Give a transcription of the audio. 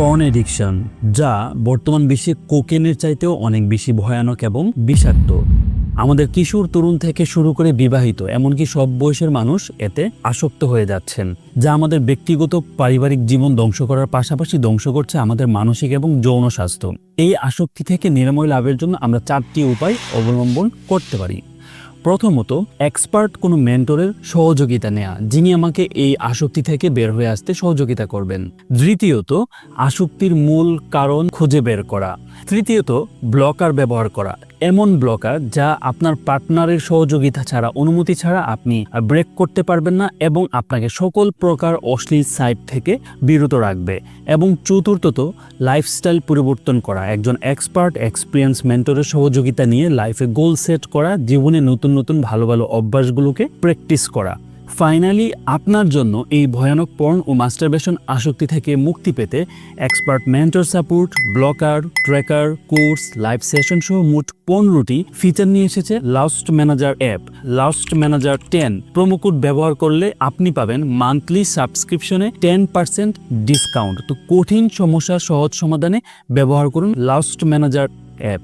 Porn addiction, যা বর্তমান বিশ্বে কোকেনের চাইতেও অনেক বেশি ভয়ানক এবং বিষাক্ত। আমাদের কিশোর তরুণ থেকে শুরু করে বিবাহিত, এমনকি সব বয়সের মানুষ এতে আসক্ত হয়ে যাচ্ছেন, যা আমাদের ব্যক্তিগত পারিবারিক জীবন ধ্বংস করার পাশাপাশি ধ্বংস করছে আমাদের মানসিক এবং যৌন স্বাস্থ্য। এই আসক্তি থেকে নিরাময় লাভের জন্য আমরা চারটি উপায় অবলম্বন করতে পারি। প্রথমত এক্সপার্ট কোনো মেন্টরের সহযোগিতা নেয়া, যিনি আমাকে এই আসক্তি থেকে বের হয়ে আসতে সহযোগিতা করবেন। দ্বিতীয়ত, আসক্তির মূল কারণ খুঁজে বের করা। তৃতীয়ত, ব্লকার ব্যবহার করা। এমন ব্লকার যা আপনার পার্টনারের সহযোগিতা ছাড়া, অনুমতি ছাড়া আপনি ব্রেক করতে পারবেন না এবং আপনাকে সকল প্রকার অশ্লীল সাইট থেকে বিরত রাখবে। এবং চতুর্থত, লাইফস্টাইল পরিবর্তন করা। একজন এক্সপার্ট, এক্সপিরিয়েন্স মেন্টরের সহযোগিতা নিয়ে লাইফে গোল সেট করা। জীবনে নতুন নতুন ভালো ভালো অভ্যাসগুলোকে প্র্যাকটিস করা। ফাইনালি আপনার জন্য এই ভয়ানক পর্ন ও মাস্টারবেশন আসক্তি থেকে মুক্তি পেতে expert mentor support blocker tracker course live session সহ মোট পনেরোটি ফিচার নিয়ে এসেছে lust manager app lust manager ten promo code ব্যবহার করলে আপনি পাবেন মান্থলি সাবস্ক্রিপশনে টেন পার্সেন্ট ডিসকাউন্ট তো কঠিন সমস্যার সহজ সমাধানে ব্যবহার করুন লাস্ট ম্যানেজার অ্যাপ